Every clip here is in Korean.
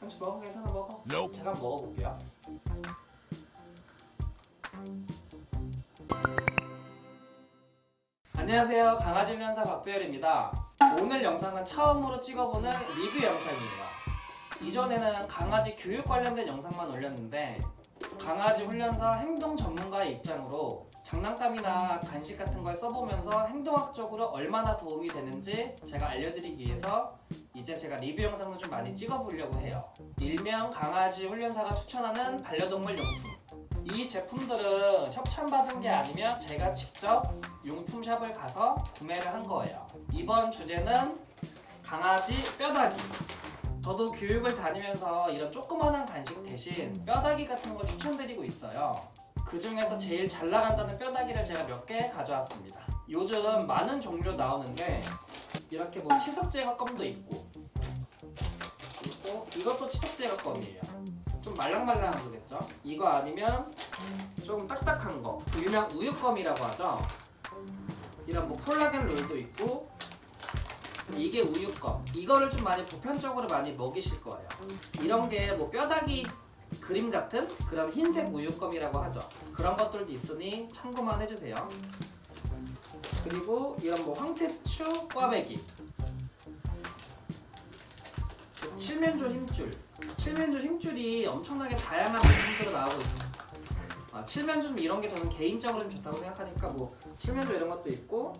한치 먹어. 괜찮아 먹어. 제가 한번 먹어볼게요. 안녕하세요. 강아지 훈련사 박두열입니다. 오늘 영상은 처음으로 찍어보는 리뷰 영상이에요 이전에는 강아지 교육 관련된 영상만 올렸는데 강아지 훈련사 행동 전문가의 입장으로 장난감이나 간식 같은 걸 써보면서 행동학적으로 얼마나 도움이 되는지 제가 알려드리기 위해서 이제 제가 리뷰 영상도 좀 많이 찍어보려고 해요. 일명 강아지 훈련사가 추천하는 반려동물 용품. 이 제품들은 협찬받은 게 아니면 제가 직접 용품샵을 가서 구매를 한 거예요. 이번 주제는 강아지 뼈다귀. 저도 교육을 다니면서 이런 조그만한 간식 대신 뼈다귀 같은 걸 추천드리고 있어요. 그 중에서 제일 잘 나간다는 뼈다귀를 제가 몇 개 가져왔습니다. 요즘 많은 종류 나오는데 이렇게 뭐 치석 제거 껌도 있고 그리고 이것도 치석 제거 껌이에요. 좀 말랑말랑한 거겠죠? 이거 아니면 좀 딱딱한 거 일명 우유껌이라고 하죠. 이런 뭐 콜라겐 롤도 있고 이게 우유껌. 이거를 좀 많이 보편적으로 많이 먹이실 거예요. 이런 게 뭐 뼈다귀 그림 같은 그런 흰색 우유껌이라고 하죠. 그런 것들도 있으니 참고만 해주세요. 그리고 이런 뭐 황태추 꽈배기, 그 칠면조 힘줄. 칠면조 힘줄이 엄청나게 다양한 제품으로 나오고 있어요. 아, 칠면조 이런 게 저는 개인적으로 좀 좋다고 생각하니까 뭐 칠면조 이런 것도 있고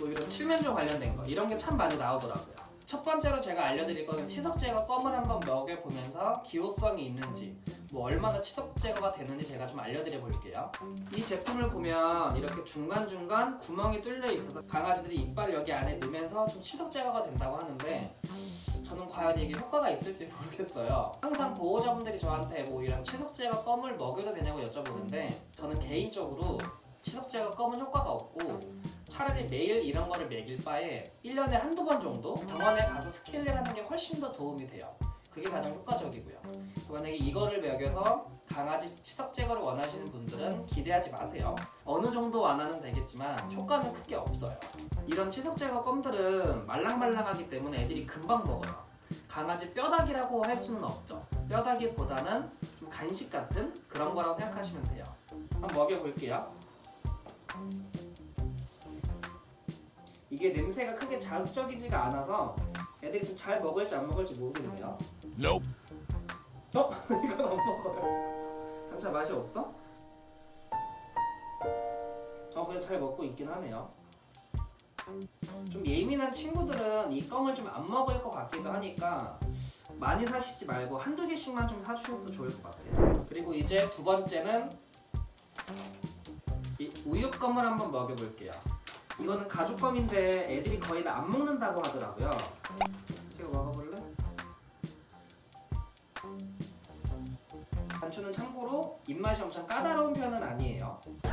뭐 이런 칠면조 관련된 거 이런 게 참 많이 나오더라고요. 첫 번째로 제가 알려드릴 거는 치석 제거 껌을 한번 먹여보면서 기호성이 있는지 뭐 얼마나 치석 제거가 되는지 제가 좀 알려드려 볼게요. 이 제품을 보면 이렇게 중간중간 구멍이 뚫려 있어서 강아지들이 이빨을 여기 안에 넣으면서 좀 치석 제거가 된다고 하는데 저는 과연 이게 효과가 있을지 모르겠어요. 항상 보호자분들이 저한테 뭐 이런 치석 제거 껌을 먹여도 되냐고 여쭤보는데 저는 개인적으로 치석 제거 껌은 효과가 없고 차라리 매일 이런 거를 먹일 바에 1년에 한두 번 정도 병원에 가서 스케일링 하는 게 훨씬 더 도움이 돼요. 그게 가장 효과적이고요. 만약에 이거를 먹여서 강아지 치석 제거를 원하시는 분들은 기대하지 마세요. 어느 정도 완화는 되겠지만 효과는 크게 없어요. 이런 치석 제거 껌들은 말랑말랑하기 때문에 애들이 금방 먹어요. 강아지 뼈다귀라고 할 수는 없죠. 뼈다귀보다는 좀 간식 같은 그런 거라고 생각하시면 돼요. 한번 먹여볼게요. 이게 냄새가 크게 자극적이지가 않아서 애들이 좀 잘 먹을지 안 먹을지 모르겠네요. Nope. 어? 이건 안 먹어요. 한차 맛이 없어? 어, 그래 잘 먹고 있긴 하네요. 좀 예민한 친구들은 이 껌을 좀 안 먹을 것 같기도 하니까 많이 사시지 말고 한두 개씩만 좀 사주셔도 좋을 것 같아요. 그리고 이제 두 번째는 이 우유 껌을 한번 먹여볼게요. 이거는 가죽껌인데 애들이 거의 다 안 먹는다고 하더라고요. 제가 먹어볼래? 단추는 참고로 입맛이 엄청 까다로운 편은 아니에요.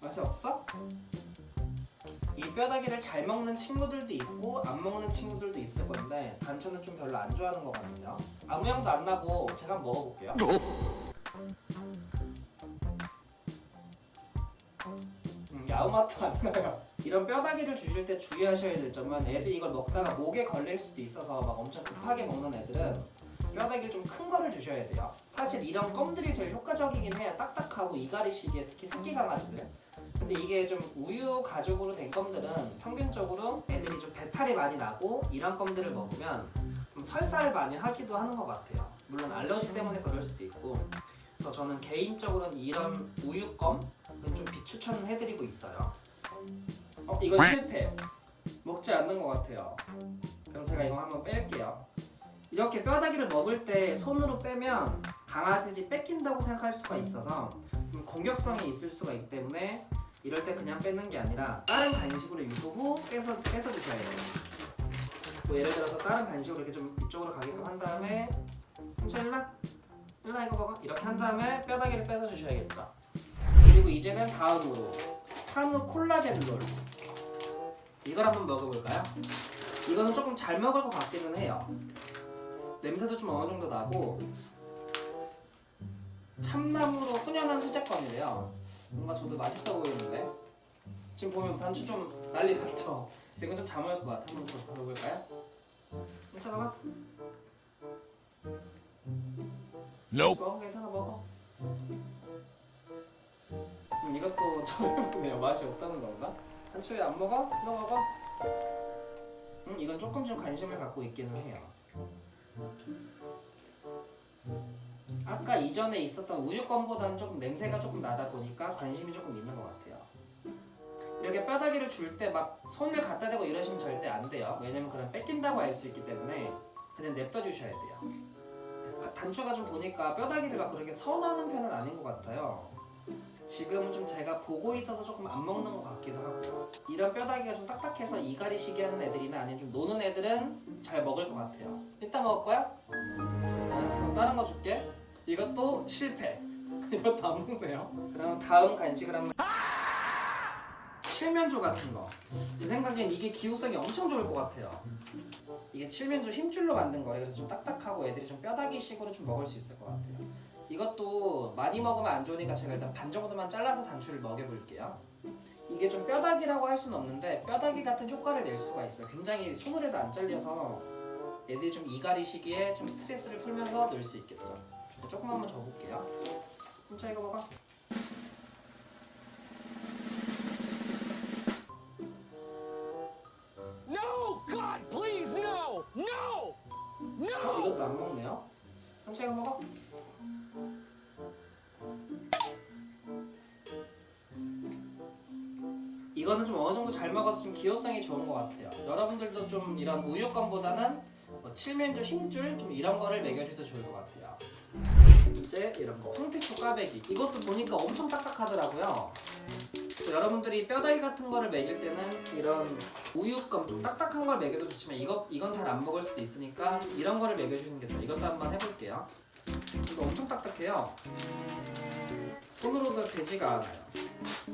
맛이 없어? 이 뼈다귀를 잘 먹는 친구들도 있고 안 먹는 친구들도 있을 건데 단추는 좀 별로 안 좋아하는 것 같네요. 아무 향도 안 나고 제가 한번 먹어볼게요. 아무 맛도 안 나요. 이런 뼈다귀를 주실 때 주의하셔야 될 점은 애들이 이걸 먹다가 목에 걸릴 수도 있어서 막 엄청 급하게 먹는 애들은 뼈다귀를 좀 큰 거를 주셔야 돼요. 사실 이런 껌들이 제일 효과적이긴 해요. 딱딱하고 이갈이 시기에 특히 새끼 강아지들. 근데 이게 좀 우유 가죽으로 된 껌들은 평균적으로 애들이 좀 배탈이 많이 나고 이런 껌들을 먹으면 좀 설사를 많이 하기도 하는 것 같아요. 물론 알러지 때문에 그럴 수도 있고. 그래서 저는 개인적으로는 이런 우유껌 좀 비추천해드리고 있어요. 어 이건 실패. 먹지 않는 것 같아요. 그럼 제가 이거 한번 뺄게요. 이렇게 뼈다귀를 먹을 때 손으로 빼면 강아지들이 뺏긴다고 생각할 수가 있어서 좀 공격성이 있을 수가 있기 때문에 이럴 때 그냥 빼는 게 아니라 다른 간식으로 유도 후 빼서 빼서 주셔야 돼요. 뭐 예를 들어서 다른 간식으로 이렇게 좀 이쪽으로 가게끔 한 다음에 혼자 일라 일라 이거 먹어 이렇게 한 다음에 뼈다귀를 빼서 주셔야겠죠. 그리고 이제는 다음으로 한우 콜라겐 롤 이걸 한번 먹어볼까요? 이거는 조금 잘 먹을 것 같기는 해요. 냄새도 좀 어느 정도 나고 참나무로 훈연한 수제껌이래요. 뭔가 저도 맛있어 보이는데 지금 보면 단추 좀 난리 났죠? 이건 좀 잠을 것 같아 한번 더 걸어볼까요? 괜찮아? Nope. 먹어 괜찮아 먹어 음, 이것도 처음 해보네요 맛이 없다는 건가? 단추 왜안 먹어? 너 먹어? 음 이건 조금씩 관심을 갖고 있기는 해요 아까 이전에 있었던 우유껌보다는 조금 냄새가 조금 나다 보니까 관심이 조금 있는 것 같아요 이렇게 뼈다귀를 줄 때 막 손을 갖다 대고 이러시면 절대 안 돼요 왜냐면 그럼 뺏긴다고 알 수 있기 때문에 그냥 냅둬 주셔야 돼요 가- 단추가 좀 보니까 뼈다귀를 막 그렇게 선호하는 편은 아닌 것 같아요. 지금은 좀 제가 보고 있어서 조금 안 먹는 것 같기도 하고요. 이런 뼈다귀가 좀 딱딱해서 이갈이 시기 하는 애들이나 아니면 좀 노는 애들은 잘 먹을 것 같아요. 이따 먹을 거야? 알았어. 다른 거 줄게. 이것도 실패. 이것도 안 먹네요. 그럼 다음 간식을 한번. 칠면조 같은 거. 제 생각엔 이게 기후성이 엄청 좋을 것 같아요. 이게 칠면조 힘줄로 만든 거래 그래서 좀 딱딱하고 애들이 좀 뼈다귀식으로 좀 먹을 수 있을 것 같아요 이것도 많이 먹으면 안 좋으니까 제가 일단 반 정도만 잘라서 단추를 먹여볼게요 이게 좀 뼈다귀라고 할 수는 없는데 뼈다귀 같은 효과를 낼 수가 있어요 굉장히 손으로 해도 안 잘려서 애들이 좀 이갈이 시기에 좀 스트레스를 풀면서 놀 수 있겠죠 조금만 줘볼게요 진짜 이거 먹어 No! God, please, no! No! 어? No! 이것도 안 먹네 이거 먹어 이거는 좀 어느 정도 잘 먹어서 좀 기호성이 좋은 것 같아요. 여러분들도 좀 이런 우유껌보다는 뭐 칠면조 힘줄 좀 이런 거를 먹여주셔도 좋을 것 같아요. 이제 이런 거 홍태초 꽈배기 이것도 보니까 엄청 딱딱하더라고요. 여러분들이 뼈다귀 같은 거를 먹일 때는 이런 우유껌 좀 딱딱한 걸 먹여도 좋지만 이거 이건 잘 안 먹을 수도 있으니까 이런 거를 먹여주는 게 좋아요. 이것도 한번 해볼게요. 이거 엄청 딱딱해요. 손으로도 되지가 않아요.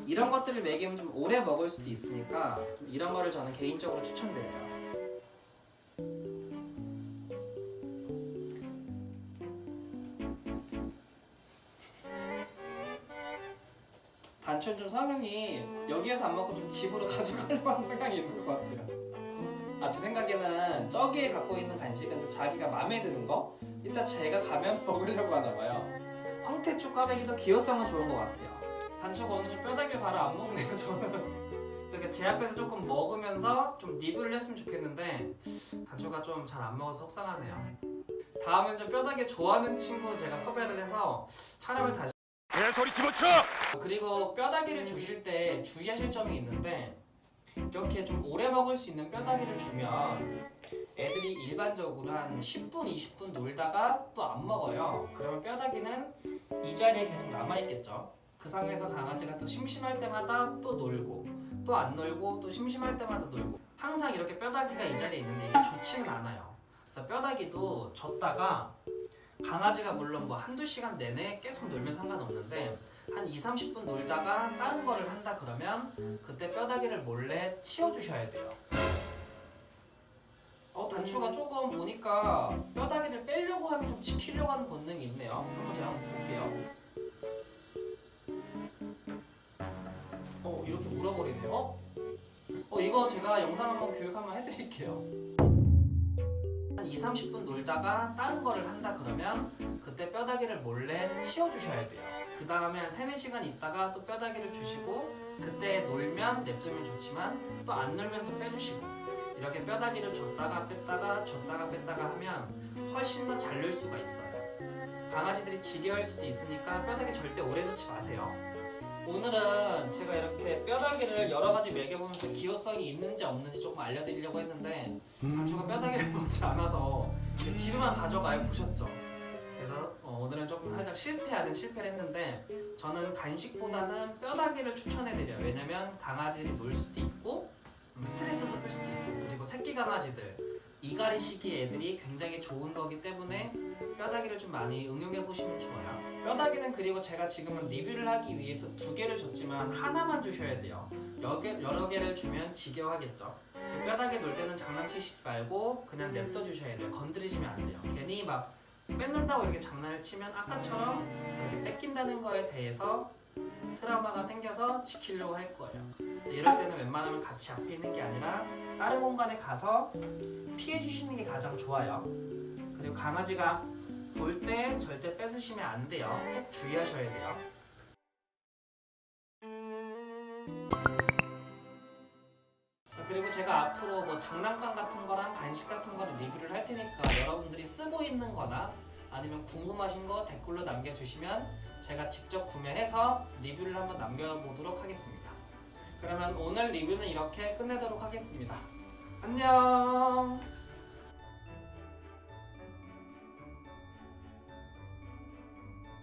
이런 것들을 먹이면 좀 오래 먹을 수도 있으니까 좀 이런 거를 저는 개인적으로 추천드려요. 단춘 좀 성향이 여기에서 안 먹고 좀 집으로 가져가려고 하는 성향이 있는 것 같아요. 아 제 생각에는 저기에 갖고 있는 간식은 좀 자기가 마음에 드는 거 이따 제가 가면 먹으려고 하나 봐요. 황태초 꽈배기도 기호성은 좋은 것 같아요. 단추가 오늘 좀 뼈다귀를 바로 안 먹네요 저는. 이렇게 제 앞에서 조금 먹으면서 좀 리뷰를 했으면 좋겠는데 단추가 좀 잘 안 먹어서 속상하네요. 다음엔 좀 뼈다귀 좋아하는 친구 제가 섭외를 해서 촬영을 다시 개소리 집어쳐! 그리고 뼈다귀를 주실 때 주의하실 점이 있는데 이렇게 좀 오래 먹을 수 있는 뼈다귀를 주면 애들이 일반적으로 한 10분, 20분 놀다가 또 안 먹어요. 그러면 뼈다귀는 이 자리에 계속 남아있겠죠. 그 상황에서 강아지가 또 심심할 때마다 또 놀고 또 안 놀고 또 심심할 때마다 놀고 항상 이렇게 뼈다귀가 이 자리에 있는데 이게 좋지는 않아요. 그래서 뼈다귀도 줬다가 강아지가 물론 뭐 한두 시간 내내 계속 놀면 상관없는데 한 2, 30분 놀다가 다른 거를 한다 그러면 그때 뼈다귀를 몰래 치워주셔야 돼요. 어 단추가 조금 보니까 뼈다귀를 빼려고 하면 좀 지키려고 하는 본능이 있네요. 한번 제가 한번 볼게요. 어 이렇게 물어버리네요. 어? 어 이거 제가 영상 한번 교육 한번 해드릴게요. 한 2, 30분 놀다가 다른 거를 한다 그러면 그때 뼈다귀를 몰래 치워주셔야 돼요. 그 다음에 한 3, 4시간 있다가 또 뼈다귀를 주시고 그때 놀면 냅두면 좋지만 또 안 놀면 또 빼주시고 이렇게 뼈다귀를 줬다가 뺐다가 줬다가 뺐다가 하면 훨씬 더 잘 놀 수가 있어요. 강아지들이 지겨울 수도 있으니까 뼈다귀 절대 오래 놓지 마세요. 오늘은 제가 이렇게 뼈다귀를 여러 가지 먹여보면서 기호성이 있는지 없는지 조금 알려드리려고 했는데 단추가 뼈다귀를 먹지 않아서 집에만 가져가요 보셨죠? 그래서 어, 오늘은 조금 살짝 실패하는 실패를 했는데 저는 간식보다는 뼈다귀를 추천해드려요. 왜냐면 강아지들이 놀 수도 있고 음, 스트레스도 풀 수도 있고 그리고 새끼 강아지들. 이갈이 시기 애들이 굉장히 좋은 거기 때문에 뼈다귀를 좀 많이 응용해 보시면 좋아요 뼈다귀는 그리고 제가 지금은 리뷰를 하기 위해서 두 개를 줬지만 하나만 주셔야 돼요 여러, 개, 여러 개를 주면 지겨워하겠죠 뼈다귀 놀 때는 장난치시지 말고 그냥 냅둬 주셔야 돼요 건드리시면 안 돼요 괜히 막 뺏는다고 이렇게 장난을 치면 아까처럼 이렇게 뺏긴다는 거에 대해서 트라우마가 생겨서 지키려고 할 거예요. 그래서 이럴 때는 웬만하면 같이 앞에 있는 게 아니라 다른 공간에 가서 피해 주시는 게 가장 좋아요. 그리고 강아지가 볼 때 절대 뺏으시면 안 돼요. 꼭 주의하셔야 돼요. 그리고 제가 앞으로 뭐 장난감 같은 거랑 간식 같은 거를 리뷰를 할 테니까 여러분들이 쓰고 있는 거나 아니면 궁금하신 거 댓글로 남겨주시면 제가 직접 구매해서 리뷰를 한번 남겨보도록 하겠습니다. 그러면 오늘 리뷰는 이렇게 끝내도록 하겠습니다. 안녕!